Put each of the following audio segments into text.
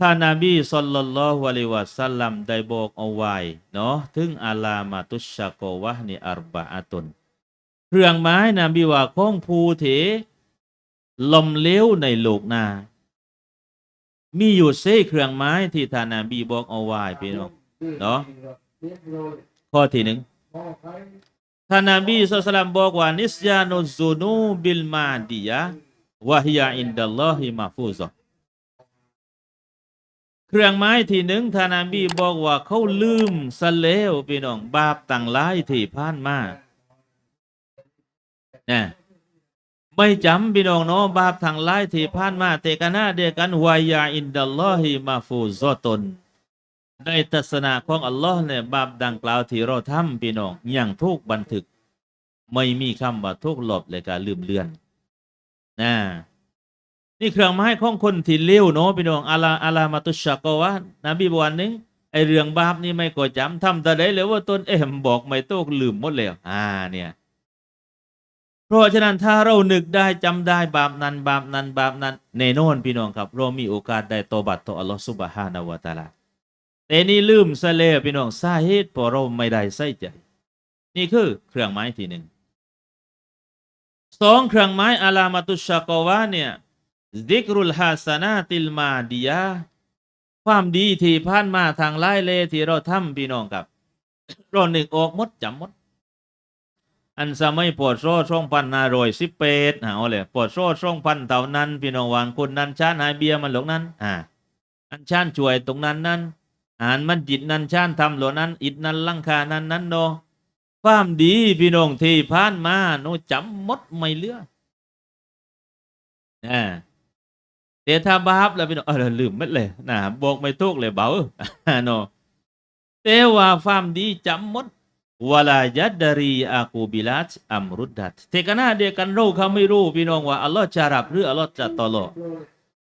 ท่านนาบีสัลลัลลอฮุอะลัยวะสัลลัมได้บอกเอาไว้เนาะถึงอาลามาตุชะกอวะนี่อัรบะอตุนเครื่องไม้นบีว่าของผู้เถลมเหลวในโลกนามีอยู่เซเครื่องไม้ที่ท่านนาบีบอกเอาไว้พี่น้องเนาะข้อที่หนึ่งท่านนาบีสุลต่านบอกว่านิสยานุซูนูบิลมาดียะวะฮิยาอินดัลลอฮิมาฟูซอ เครื่องไม้ที่หนึ่งทานาบีบอกว่าเขาลืมสเลวพี่น้องบาปต่างหลายที่ผ่านมานะไม่จำพี่น้องเนาะบาปทางหลายที่ผ่านมาแต่กันหน้าเดียกันวายาอินดัลลอฮิมาฟูซอตนในทัศนะของอัลลอฮ์เนี่ยบาปดังกล่าวที่เราทำพี่น้องอย่างทุกบันทึก ไม่มีคำว่าทุกหลบเลยการลืมเลือนนะ นี่เครื่องไม้ของคนที่เลี้ยวเนาะพี่น้องอาลาอาลามาตุชะกวะนบีบอกวันหนึงไอเรื่องบาปนี่ไม่ก็จำทำแต่ได้เลยว่าตนเอ็มบอกไม่โตกลืมหมดแล้วอ่าเนี่ยเพราะฉะนั้นถ้าเรานึกได้จำได้บาปนั้นบาปนั้นบาปนั้นแน่นอนพี่น้องครับเรามีโอกาสได้ตอบัตต่ออัลลอฮ์ซุบฮานาวะตะอาลาแต่นี่ลืมซะแล้วพี่น้องสาเหตุเพราะเราไม่ได้ใส่ใจ นี่คือเครื่องไม้ที่หนึ่งสองเครื่องไม้อาลามาตุชากวะเนี่ย ซิกรุลฮาสนาติลมาดียะความดีที่ผ่านมาทางไล่เลที่เราทำพี่น้องครับเราหนึ่งออกมดจำมด อันสมัยปวดโซ่ช่องพันนารอยสิบเป็ดเอาเลยปวดโซ่ช่องพันเท่านั้น พี่น้องวางคนนั้นชาติหายเบียมันหลงนั้น อ่า อันชานช่วยตรงนั้นนั้นอ่านมันจิตนั้นชานทำหล่านั้น อิดนั้นลังคานั้นนั้นโนความดีพี่น้องที่ผ่านมาโนจำมดไม่เลืออ่า แต่ถ้าบาปแล้วพี่น้องเออลืมหมดเลยนะบอกไม่ถูกเลยเบาโนแต่ว่าความดีจำหมดวลายัดดารีอากูบิลัตอัมรุดดัตแต่กันหน้าเดียวกันเราเขาไม่รู้พี่น้องว่าอัลลอฮ์จะรับหรืออัลลอฮ์จะตอลอ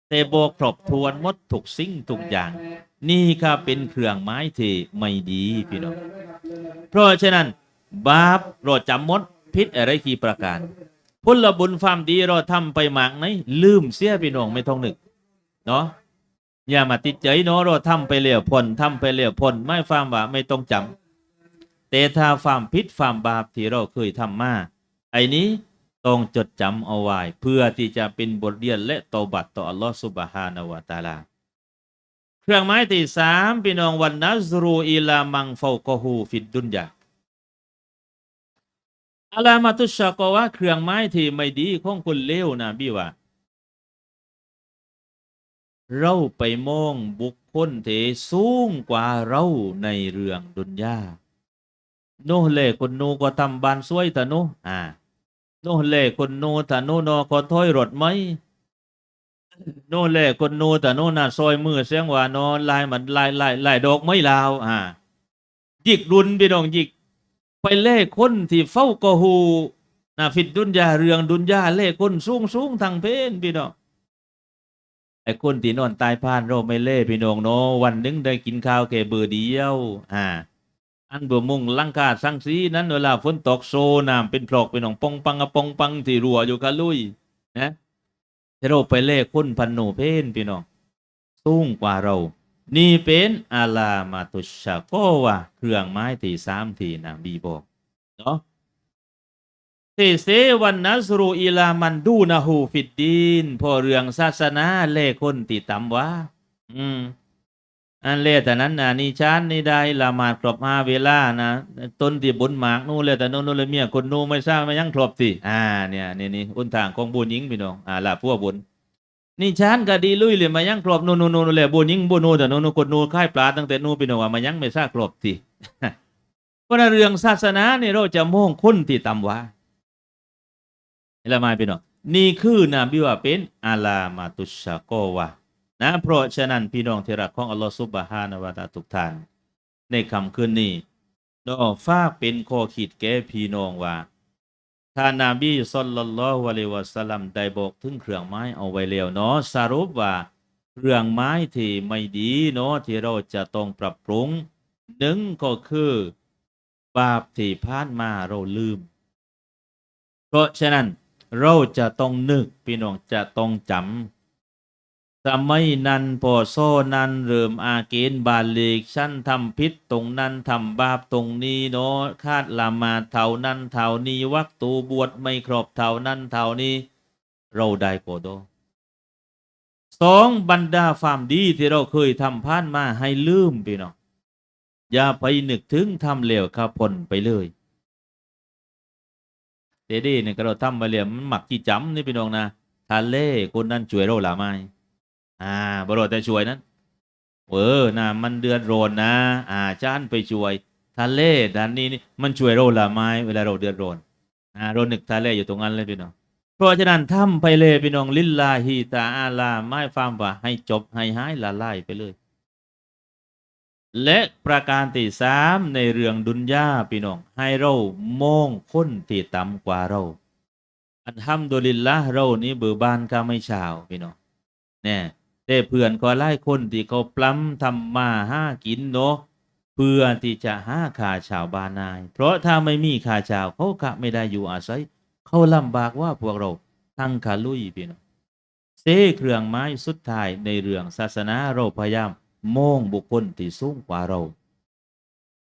แต่บอกครบทวนมดทุกสิ่งทุกอย่าง นี่ครับเป็นเครื่องไม้ที่ไม่ดีพี่น้อง เพราะฉะนั้น บาปเราจำมดพิษอะไรกี่ประการ ผลบุญความดีเราทำไปมากไหนลืมเสียพี่น้องไม่ต้องนึกเนาะอย่ามาติดใจเนาะเราทำไปเลี้ยวพลทำไปเลี้ยวพลไม่ฟามว่าไม่ต้องจำแต่ถ้าความพิษความบาปที่เราเคยทำมาไอ้นี้ต้องจดจำเอาไว้เพื่อที่จะเป็นบทเรียนและตอบัตต่ออัลลอฮฺสุบฮานาวะตาลาเครื่องไม้ที่สามพี่น้องวันนัซรูอิลามังฟาวกอฮูฟิดดุนยา อาลามาตุชากว่าเครื่องไม้ที่ไม่ดีของคนเลวนะพี่ว่า เราไปมองบุคคลที่สูงกว่าเราในเรื่องดุนยาโนเล่คนนูก็ทำบานสวยแต่โนอ่าโนเล่คนนูแต่โนนอก็ถอยรถไหมโน่นแหลคนโน่แต่โน่นน่ะซอยมือเสียงว่านอนลายมันลายลายลายดอกไม่ลาวอ่ายิกรุนพี่น้องยิก ไปเล่คนที่เฝ้ากอหูน่ะฟิดดุนยาเรืองดุนยาเล่คนสูงสูงทางเพนพี่น้องไอ้คนที่นอนตายพานเราไม่เล่พี่น้องเนาะวันหนึงได้กินข้าวแค่เบอร์เดียว อ่า อันเบอร์มุงลังกาสังสีนั้นเวลาฝนตกโซน้ำเป็นพลอกพี่น้องปองปังอะปองปังที่รัวอยู่กะลุยนะที่เราไปเล่คนพันโนเพนพี่น้องสูงกว่าเรา นี่เป็นอาลามาตุชาโกวะเครื่องไม้ที่สามที่นบีบอกเนาะที่เสวันนัสรูอิลามันดูนะฮูฟิดดีนพอเรื่องศาสนาเล่คนติดตำว่า อืมอันเล่แต่นั้นนะนี่ชานนี่ได้ละหมาดครบห้าเวลานะต้นที่บุญหมากนู่นเลยแต่นู่นนู่นเลยเมียคนนู่นไม่ทราบไมายังครบสิอ่าเนี่ยนี่นี่อุนทางของบุญยิงพี่น้องอ่าละพวกบุญ นี่ชานก็ดีลุยเลยมายังครบนูนูนนู่นเลยบุญยิงบุญนู่นแต่นูนนู่นคนนู่นค่ายปลาตั้งแต่นู่นพี่น้องว่ามายังไม่ทราบครบสิเพราะในเรื่องศาสนาเนี่ยเราจะมองคนที่ตำว่าเห็นไหมพี่น้องนี่คือนาบิว่าเป็นอาลามาตุชากวะนะเพราะฉะนั้นพี่น้องที่รักของอัลลอฮฺซุบฮานะวะตะอาลาทุกท่าน ในคำคืนนี้เราฝากเป็นข้อคิดแก่พี่น้องว่า ท่านนาบีศ็อลลัลลอฮุอะลัยวะสัลลัมได้บอกถึงเครื่องไม้เอาไว้แล้วเนาะสรุปว่าเครื่องไม้ที่ไม่ดีเนาะที่เราจะต้องปรับปรุงหนึ่งก็คือบาปที่ผ่านมาเราลืม เพราะฉะนั้นเราจะต้องนึกพี่น้องจะต้องจำ สมัยนั้นพอโซนั้นเริ่มอาเกณบาลีกชั้นทำพิษตรงนั้นทำบาปตรงนี้เนาะคาดละมาเท่านั้นเท่านี้วักตูบวชไม่ครบเท่านั้นเท่านี้ เราได้โกโดสองบรรดาความดีที่เราเคยทำผ่านมาให้ลืมพี่น้องอย่าไปนึกถึงทำเลวข้าพลไปเลยเดดี้เนี่ยก็เราทำมาเรียมมันหมักที่จำนี่พี่น้องนะทะเลคนนั้นช่วยเราหรือไม่ อ่าบรอดแต่ช่วยนั้นเออนะมันเดือดร้อนนะ อ่าจานไปช่วยทะเลด้านนี้นี่มันช่วยเราละไม้เวลาเราเดือดร้อนอ่าเรานึกทะเลอยู่ตรงนั้นเลยพี่น้องเพราะฉะนั้นทำไปเลยพี่น้องลิลลาฮิตาอาลาไม่ฟามว่าให้จบให้หายละลายไปเลย และประการที่สามในเรื่องดุนยาพี่น้องให้เรามองคนที่ต่ำกว่าเรา อันทำโดลิลละเรานี้เบือบานก็ไม่ชาวพี่น้องแน่ แต่เพื่อนก็ไล่คนที่เขาปล้ำทำมาห้ากินเนาะเพื่อที่จะห้าขาชาวบ้านนาย เพราะถ้าไม่มีขาชาวเขาก็ไม่ได้อยู่อาศัย เขาลำบากว่าพวกเราทั้งขาลุยพี่น้องเซเครื่องไม้สุดท้ายในเรื่องศาสนาเราพยายามมองบุคคลที่สูงกว่าเรา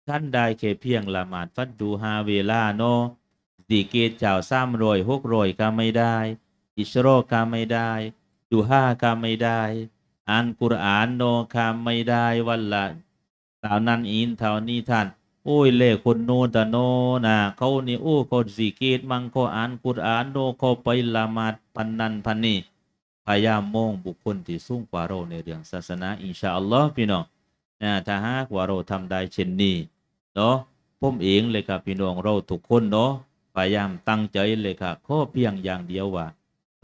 ท่านได้แค่เพียงละหมาดฟัดดูฮาเวลาเนาะดีเกตเจ้าซ้ำรอยหกรอยก็ไม่ได้ อิชโรก็ไม่ได้ ดูห้าก็ไม่ได้ อ่านกุรอานโนก็ไม่ได้วันละเท่านั้นอินเท่านี้ท่านโอ้ยเล่คนโนนตะโนนะเขานี่โอ้เขาสีเกตมังเขาอ่านกุรอานโนเขาไปละมาดพันนันพันนี่พยายามมองบุคคลที่สูงกว่าเราในเรื่องศาสนาอินชาอัลลอฮ์พี่น้องนะถ้าหากว่าเราทำได้เช่นนี้เนาะผมเองเลยครับพี่น้องเราทุกคนเนาะพยายามตั้งใจเลยครับข้อเพียงอย่างเดียวว่า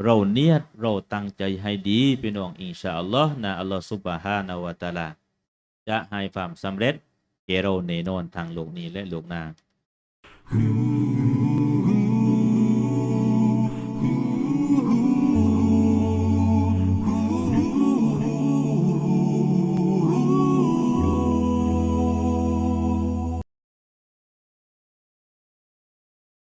เราเนียดเราตั้งใจให้ดีพี่น้องอินชาอัลลอฮ์นะอัลลอฮ์ซุบฮานาวะตาลา จะให้ความสำเร็จแก่เราแนนอนทางโลกนี้และโลกหน้า Ooh.